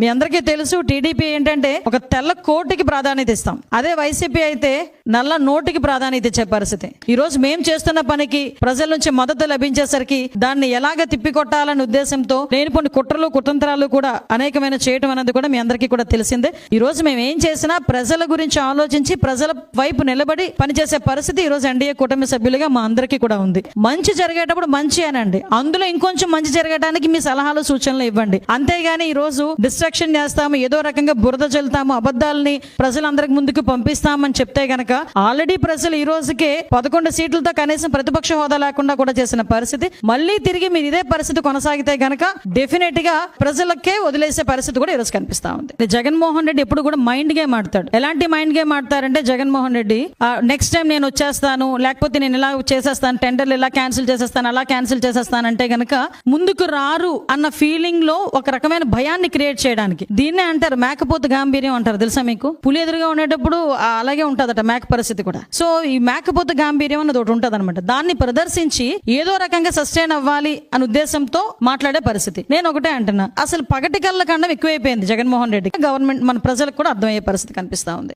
మీ అందరికీ తెలుసు టీడీపీ ఏంటంటే ఒక తెల్ల కోటికి ప్రాధాన్యత ఇస్తాం. అదే వైసీపీ అయితే నల్ల నోటికి ప్రాధాన్యత ఇచ్చే పరిస్థితి. ఈ రోజు మేం చేస్తున్న పనికి ప్రజల నుంచి మద్దతు లభించేసరికి దాన్ని ఎలాగ తిప్పికొట్టాలనే ఉద్దేశంతో లేనిపోని కుట్రలు కుతంత్రాలు కూడా అనేకమైన చేయటం అనేది కూడా మీ అందరికీ కూడా తెలిసిందే. ఈ రోజు మేము ఏం చేసినా ప్రజల గురించి ఆలోచించి ప్రజల వైపు నిలబడి పనిచేసే పరిస్థితి ఈ రోజు ఎన్డీఏ కుటుంబ సభ్యులుగా మా అందరికీ కూడా ఉంది. మంచి జరిగేటప్పుడు మంచి అనండి. అందులో ఇంకొంచెం మంచి జరగడానికి మీ సలహాలు సూచనలు ఇవ్వండి. అంతేగాని ఈ రోజు డిస్ట్రాక్షన్ చేస్తాము ఏదో రకంగా బురద చల్లుతాము అబద్ధాలని ప్రజలందరికి ముందుకు పంపిస్తామని చెప్తే గనక ఆల్రెడీ ప్రజలు ఈ రోజుకే పదకొండు సీట్లతో కనీసం ప్రతిపక్ష హోదా లేకుండా కూడా చేసిన పరిస్థితి. మళ్ళీ తిరిగి మీరు ఇదే పరిస్థితి కొనసాగితే గనక డెఫినెట్గా ప్రజలకే వదిలేసే పరిస్థితి కూడా ఈరోజు కనిపిస్తా ఉంది. జగన్మోహన్ రెడ్డి ఎప్పుడు కూడా మైండ్ గేమ్ ఆడతాడు. ఎలాంటి మైండ్ గేమ్ ఆడతారంటే జగన్మోహన్ రెడ్డి నెక్స్ట్ టైం నేను వచ్చేస్తాను లేకపోతే నేను ఇలా చేసేస్తాను టెండర్లు ఇలా క్యాన్సిల్ చేసేస్తాను అలా క్యాన్సిల్ చేసేస్తాను అంటే గనక ముందుకు రారు అన్న ఫీలింగ్లో ఒక రకమైన భయాన్ని క్రియేట్ చేయడానికి. దీన్నే అంటారు మేకపోతు గాంభీర్యం అంటారు. తెలుసా మీకు? పులి ఎదురుగా ఉండేటప్పుడు అలాగే ఉంటుందట మేక పరిస్థితి కూడా. సో ఈ మేకపోతు గాంభీర్యం అన్నది ఒకటి ఉంటది దాన్ని ప్రదర్శించి ఏదో రకంగా సస్టైన్ అవ్వాలి అనే ఉద్దేశంతో మాట్లాడే పరిస్థితి. నేను ఒకటే అంటున్నా. అసలు పగటి కళ్ళ కండం ఎక్కువైపోయింది జగన్మోహన్ రెడ్డి గవర్నమెంట్ మన ప్రజలకు కూడా అర్థమయ్యే పరిస్థితి కనిపిస్తా ఉంది.